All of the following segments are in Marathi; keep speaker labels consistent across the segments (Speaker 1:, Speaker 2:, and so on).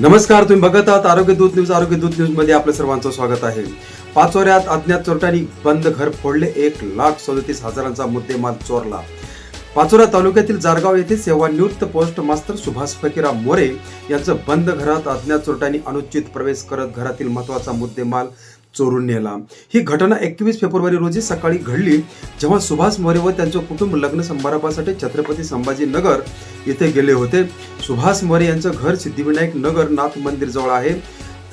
Speaker 1: नमस्कार तुम्ही बघत आहात आरोग्य दूत न्यूज. आरोग्य दूत न्यूजमध्ये आपलं सर्वांचं स्वागत आहे. पाचोऱ्यात अज्ञात चोरट्यांनी बंद घर फोडले. एक लाख सदतीस हजारांचा मुद्देमाल चोरला. पाचोरा तालुक्यातील जारगाव येथे सेवानिवृत्त पोस्ट मास्तर सुभाष फकीरा मोरे यांचं बंद घरात अज्ञात चोरट्यांनी अनुचित प्रवेश करत घरातील महत्त्वाचा मुद्देमाल चोरून नेला. ही घटना एकवीस फेब्रुवारी रोजी सकाळी घडली जेव्हा सुभाष मोरे व त्यांचे कुटुंब लग्न समारंभासाठी छत्रपती संभाजी नगर येथे गेले होते. सुभाष मोरे यांचं घर सिद्धिविनायक नगर नाथ मंदिर जवळ आहे.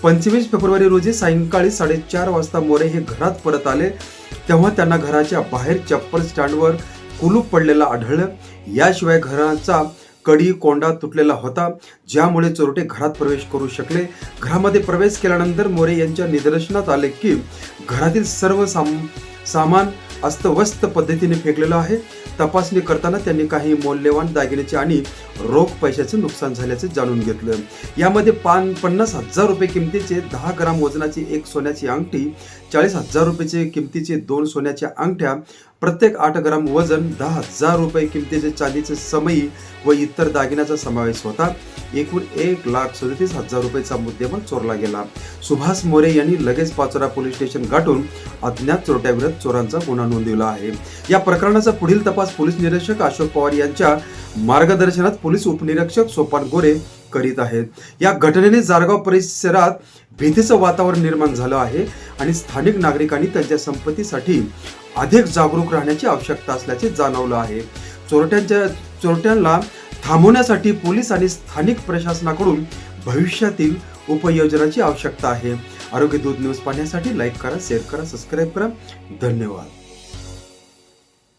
Speaker 1: पंचवीस फेब्रुवारी रोजी सायंकाळी साडेचार वाजता मोरे हे घरात परत आले. तेव्हा त्यांना घराच्या बाहेर चप्पल स्टँडवर कुलूप पडलेला आढळलं. याशिवाय घराचा कडी कोंडा तुटलेला होता ज्यामुळे चोरटे घरात प्रवेश करू शकले. घरामध्ये प्रवेश केल्यानंतर मोरे यांच्या निदर्शनात आले की घरातील सर्व साम सामान अस्तव्यस्त पद्धतीने फेकलेलं आहे. तपासणी करताना त्यांनी काही मौल्यवान दागिन्याचे आणि रोख पैशाचे नुकसान झाल्याचे जाणून घेतलं. यामध्ये पान पन्नास हजार रुपये किमतीचे दहा ग्राम वजनाची एक सोन्याची अंगठी चाळीस हजार रुपयाचे किमतीचे दोन सोन्याच्या अंगठ्या प्रत्येक आठ ग्राम वजन दहा हजार रुपये किमतीचे चांदीचे समयी व इतर दागिन्याचा समावेश होता. एकूण एक लाख सदतीस हजार रुपयेचा मुद्देमाल चोरला गेला. सुभाष मोरे यांनी लगेच पाचोरा पोलीस स्टेशन गाठून अज्ञात चोरट्याविरुद्ध चोरांचा गुन्हा नोंदवला आहे. या प्रकरणाचा पुढील तपास पोलीस निरीक्षक अशोक पवार यांच्या मार्गदर्शनात पोलीस उपनिरीक्षक सोपान गोरे करीत आहेत. या घटनेने जारगाव परिसरात भीतीचं वातावरण निर्माण झालं आहे आणि स्थानिक नागरिकांनी त्यांच्या संपत्तीसाठी अधिक जागरूक राहण्याची आवश्यकता असल्याचे जाणवलं आहे. चोरट्यांच्या चोरट्यांना थांबवण्यासाठी पोलीस आणि स्थानिक प्रशासनाकडून भविष्यातील उपयोजनाची आवश्यकता आहे. आरोग्य दूध न्यूज पाहण्यासाठी लाईक करा शेअर करा सबस्क्राईब करा. धन्यवाद.